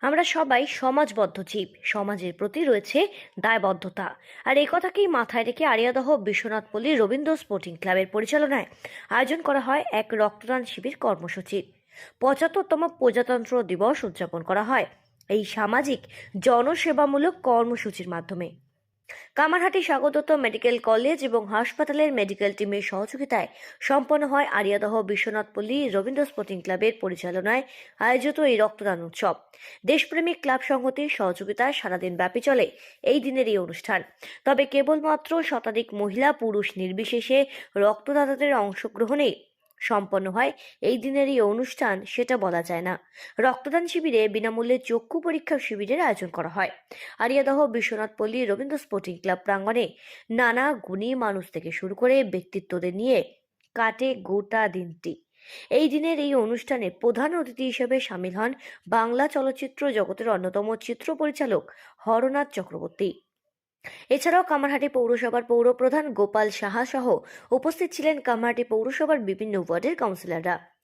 আমরা সবাই সমাজবদ্ধ জীব। সমাজের প্রতি রয়েছে দায়বদ্ধতা। আর এই কথাকেই মাথায় রেখে আরিয়াদহ বিশ্বনাথপল্লী রবীন্দ্র স্পোর্টিং ক্লাবের পরিচালনায় আয়োজন করা হয় এক রক্তদান শিবির কর্মসূচি পঁচাত্তরতম প্রজাতন্ত্র দিবস উদযাপন করা হয়। এই সামাজিক জনসেবামূলক কর্মসূচির মাধ্যমে। কামারহাটি স্বাগতত মেডিকেল কলেজ এবং হাসপাতালের মেডিকেল টিমের সহযোগিতায় সম্পন্ন হয় আরিয়াদহ বিশ্বনাথপল্লী রবীন্দ্র স্পোর্টিং ক্লাবের পরিচালনায় আয়োজিত এই রক্তদান উৎসব। দেশপ্রেমিক ক্লাব সংহতির সহযোগিতায় সারাদিন ব্যাপী চলে এই দিনের এই অনুষ্ঠান। তবে কেবলমাত্র শতাধিক মহিলা পুরুষ নির্বিশেষে রক্তদাতাদের অংশগ্রহণে সম্পন্ন হয়। এই দিনের এই অনুষ্ঠান সেটা বলা যায় না। রক্তদান শিবিরে বিনামূল্যে চক্ষু পরীক্ষা শিবিরের আয়োজন করা হয়। আরিয়াদহ বিশ্বনাথপল্লী রবীন্দ্র স্পোর্টিং ক্লাব প্রাঙ্গণে নানা গুণী মানুষ থেকে শুরু করে ব্যক্তিত্বদের নিয়ে কাটে গোটা দিনটি। এই দিনের এই অনুষ্ঠানে প্রধান অতিথি হিসেবে সামিল হন বাংলা চলচ্চিত্র জগতের অন্যতম চিত্র পরিচালক হরনাথ চক্রবর্তী। এছাড়াও কামারহাটি পৌরসভার পৌরপ্রধান গোপাল সাহা সহ উপস্থিত ছিলেন কামারহাটি পৌরসভার বিভিন্ন ওয়ার্ডের কাউন্সিলররা।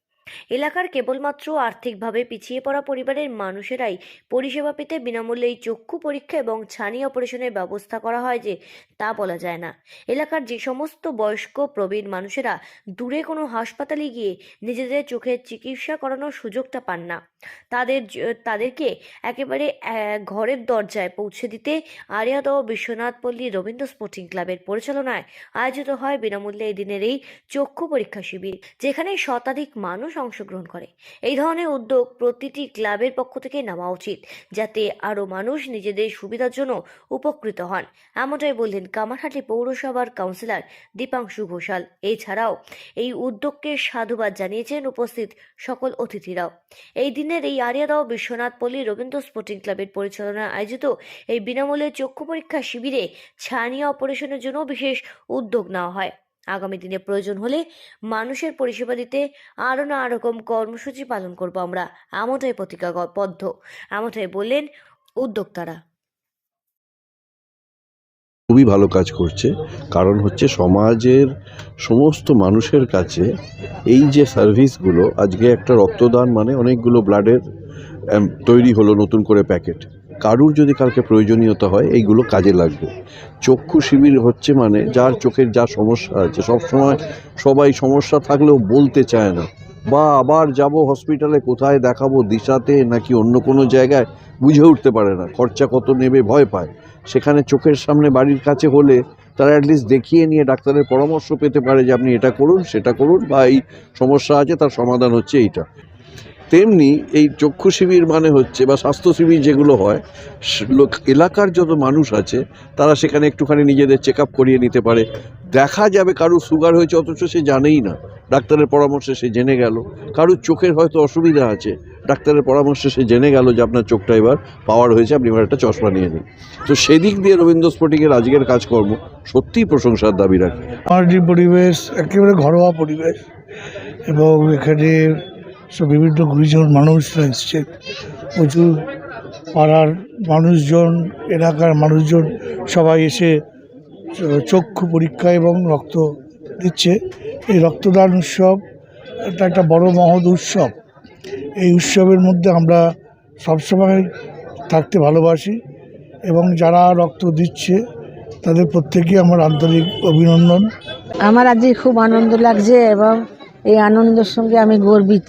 এলাকার কেবলমাত্র আর্থিকভাবে পিছিয়ে পড়া পরিবারের মানুষেরাই পরিষেবা পেতে বিনামূল্যে এই চক্ষু পরীক্ষা এবং ছানি অপারেশনের ব্যবস্থা করা হয় যে তা বলা যায় না। এলাকার যে সমস্ত বয়স্ক প্রবীণ মানুষেরা দূরে কোনো হাসপাতালে গিয়ে নিজেদের চোখের চিকিৎসা করানোর সুযোগটা পান না। তাদের তাদেরকে একেবারে ঘরের দরজায় পৌঁছে দিতে আরিয়াদহ বিশ্বনাথপল্লী রবীন্দ্র স্পোর্টিং ক্লাবের পরিচালনায় আয়োজিত হয় বিনামূল্যে এই দিনের এই চক্ষু পরীক্ষা শিবির, যেখানে শতাধিক মানুষ অংশগ্রহণ করে। এই ধরনের উদ্যোগ প্রতিটি ক্লাবের পক্ষ থেকে নেওয়া উচিত, যাতে আরও মানুষ নিজেদের সুবিধার জন্য উপকৃত হন। এমনটাই বললেন কামারহাটি পৌরসভার কাউন্সিলর দীপাংশু ঘোষাল। এছাড়াও এই উদ্যোগকে সাধুবাদ জানিয়েছেন উপস্থিত সকল অতিথিরাও। এই দিনের এই আরিয়াদাও বিশ্বনাথ বিশ্বনাথপল্লী রবীন্দ্র স্পোর্টিং ক্লাবের পরিচালনায় আয়োজিত এই বিনামূল্যে চক্ষু পরীক্ষা শিবিরে ছানিয়া অপারেশনের জন্য বিশেষ উদ্যোগ নেওয়া হয়। আগামী দিনে প্রয়োজন হলে মানুষের পরিষেবা দিতে আরও নানা রকম কর্মসূচি পালন করব আমরা। এমনটাই প্রতিজ্ঞাবদ্ধ এমনটাই বললেন উদ্যোক্তারা। খুবই ভালো কাজ করছে। কারণ হচ্ছে সমাজের সমস্ত মানুষের কাছে এই যে সার্ভিসগুলো আজকে একটা রক্তদান মানে অনেকগুলো ব্লাডের তৈরি হলো নতুন করে প্যাকেট কারুর যদি কালকে প্রয়োজনীয়তা হয়, এইগুলো কাজে লাগবে। চক্ষু শিবির হচ্ছে মানে যার চোখের যা সমস্যা আছে সব সময় সবাই সমস্যা থাকলেও বলতে চায় না। বা আবার যাব হসপিটালে কোথায় দেখাবো, দিশাতে নাকি অন্য কোনো জায়গায়, বুঝে উঠতে পারে না, খরচা কত নেবে, ভয় পায়। সেখানে চোখের সামনে বাড়ির কাছে হলে তারা অ্যাটলিস্ট দেখিয়ে নিয়ে ডাক্তারের পরামর্শ পেতে পারে যে আপনি এটা করুন, সেটা করুন বা এই সমস্যা আছে, তার সমাধান হচ্ছে এইটা। তেমনি এই চক্ষু শিবির মানে হচ্ছে বা স্বাস্থ্য শিবির যেগুলো হয় লোক, এলাকার যত মানুষ আছে, তারা সেখানে একটুখানি নিজেদের চেক করিয়ে নিতে পারে। দেখা যাবে কারুর সুগার হয়েছে, অথচ সে জানেই না। ডাক্তারের পরামর্শে সে জেনে গেল। কারুর চোখের হয়তো অসুবিধা আছে। ডাক্তারের পরামর্শে সে জেনে গেল যে আপনার চোখটা এবার পাওয়ার হয়েছে, আপনি এবার একটা চশমা নিয়ে নিন। তো সেদিক দিয়ে রবীন্দ্র স্ফটিকের আজকের কাজকর্ম সত্যিই প্রশংসার দাবি রাখে। পাহাড়ি পরিবেশ, একেবারে ঘরোয়া পরিবেশ। এবং এখানে সব বিভিন্ন গুরুজন মানুষরা এসছে। প্রচুর পাড়ার মানুষজন, এলাকার মানুষজন সবাই এসে চক্ষু পরীক্ষা এবং রক্ত দিচ্ছে। এই রক্তদান উৎসব এটা একটা বড় মহৎ উৎসব। এই উৎসবের মধ্যে আমরা সবসময় থাকতে ভালোবাসি এবং যারা রক্ত দিচ্ছে, তাদের প্রত্যেকেই আমার আন্তরিক অভিনন্দন। আমার আজকে খুব আনন্দ লাগছে এবং এই আনন্দের সঙ্গে আমি গর্বিত।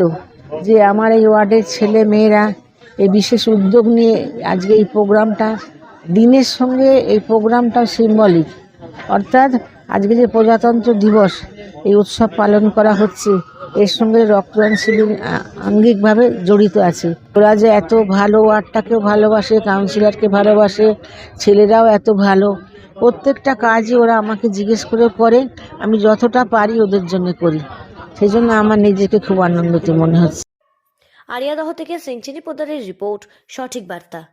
যে আমার এই ওয়ার্ডের ছেলে মেয়েরা এই বিশেষ উদ্যোগ নিয়ে আজকে এই প্রোগ্রামটা, দিনের সঙ্গে এই প্রোগ্রামটাও সিম্বলিক অর্থাৎ আজকে যে প্রজাতন্ত্র দিবস, এই উৎসব পালন করা হচ্ছে, এর সঙ্গে রক্তদান শিবির আঙ্গিকভাবে জড়িত আছে। ওরা যে এত ভালো ওয়ার্ডটাকেও ভালোবাসে, কাউন্সিলরকে ভালোবাসে, ছেলেরাও এত ভালো, প্রত্যেকটা কাজই ওরা আমাকে জিজ্ঞেস করে করে, আমি যতটা পারি ওদের জন্য করি। সেই জন্য আমার নিজেকে খুব আনন্দিত মনে হচ্ছে। আরিয়াদহ থেকে সেঞ্চুরি পোদারের রিপোর্ট সঠিক বার্তা।